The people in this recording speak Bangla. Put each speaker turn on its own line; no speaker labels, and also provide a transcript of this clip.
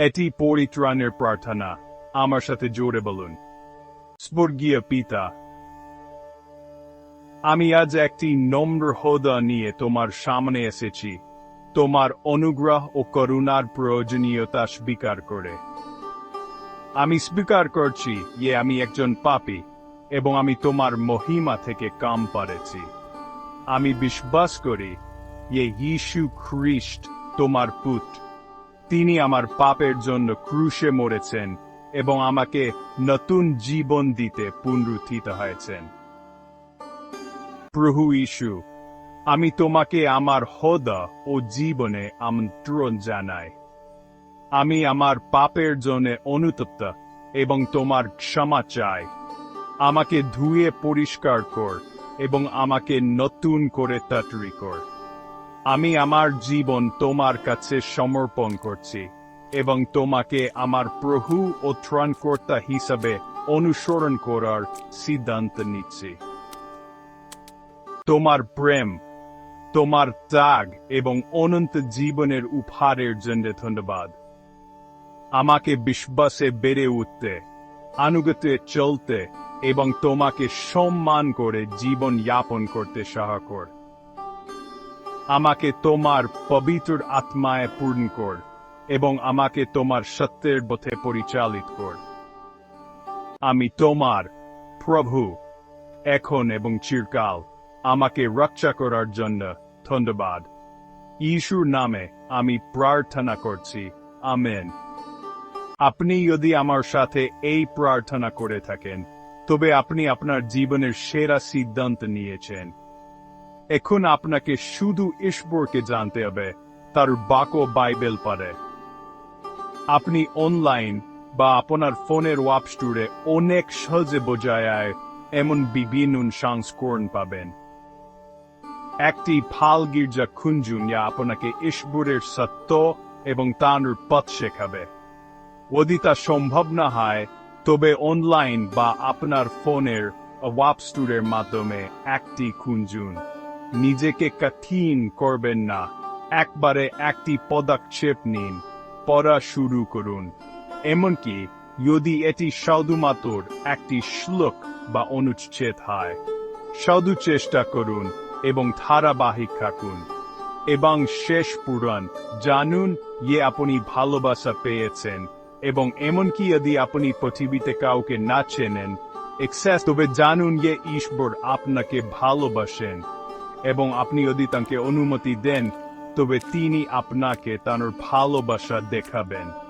এটি পরিত্রাণের প্রার্থনা। আমার সাথে জোরে বলুন। স্বর্গীয় পিতা, আমি আজ একটি নম্র হোদা নিয়ে তোমার সামনে এসেছি। তোমার অনুগ্রহ ও করুণার প্রয়োজনীয়তা স্বীকার করে। আমি স্বীকার করছি যে আমি একজন পাপী এবং আমি তোমার মহিমা থেকে কাম পারেছি। আমি বিশ্বাস করি যে যীশু খ্রিস্ট তোমার পুত্র। তিনি আমার পাপের জন্য ক্রুশে মরেছেন এবং আমাকে নতুন জীবন দিতে পুনরুত্থিত হয়েছেন। প্রভু ঈশু আমি তোমাকে আমার হদা ও জীবনে আমন্ত্রণ জানাই। আমি আমার পাপের জন্য অনুতপ্ত এবং তোমার ক্ষমা চাই। আমাকে ধুয়ে পরিষ্কার কর এবং আমাকে নতুন করে তাটরি কর। আমি আমার জীবন তোমার কাছে সমর্পণ করছি, এবং তোমাকে আমার প্রভু ও ত্রাণকর্তা হিসাবে অনুসরণ করার সিদ্ধান্ত নিচ্ছি। তোমার প্রেম, তোমার ত্যাগ এবং অনন্ত জীবনের উপহারের জন্য ধন্যবাদ। আমাকে বিশ্বাসে বেড়ে উঠতে, আনুগত্যে চলতে এবং তোমাকে সম্মান করে জীবন যাপন করতে সাহায্য আমাকে তোমার পবিত্র আত্মায় পূর্ণ কর এবং আমাকে তোমার সত্যের পথে পরিচালিত কর। আমি তোমার প্রভু, এখন এবং চিরকাল। আমাকে রক্ষা করার জন্য ধন্যবাদ। ঈশ্বর নামে আমি প্রার্থনা করছি। আমেন। আপনি যদি আমার সাথে এই প্রার্থনা করে থাকেন, তবে আপনি আপনার জীবনের সেরা সিদ্ধান্ত নিয়েছেন। এখন আপনাকে শুধু ঈশ্বরকে জানতে হবে, তার বাক বাইবেল পারে আপনি অনলাইন বা আপনার ফোনের ওয়াপ স্টোরে অনেক সহজে বোঝায় এমন বিভিন্ন সংস্করণ পাবেন। একটি ফাল গির্জা খুঞ্জুন যা আপনাকে ঈশ্বরের সত্য এবং তার পথ শেখাবে। যদি তা সম্ভব না হয়, তবে অনলাইন বা আপনার ফোনের ওয়াপ স্টোরের মাধ্যমে একটি খুঁজুন। নিজেকে কঠিন করবেন না। একবারে একটি পদক্ষেপ নিন। পড়া শুরু করুন। এমনকি যদি এটি শুধুমাত্র একটি শ্লোক বা অনুচ্ছেদ হয় শুধু চেষ্টা করুন এবং ধারাবাহিক থাকুন। এবং শেষ পুরাণ, জানুন যে আপনি ভালোবাসা পেয়েছেন। এবং এমনকি যদি আপনি পৃথিবীতে কাউকে না চেনেন, এক্সেস, তবে জানুন যে ঈশ্বর আপনাকে ভালোবাসেন। এবং আপনি যদি তাকে অনুমতি দেন তবে তিনি আপনাকে তার ভালোবাসা দেখাবেন।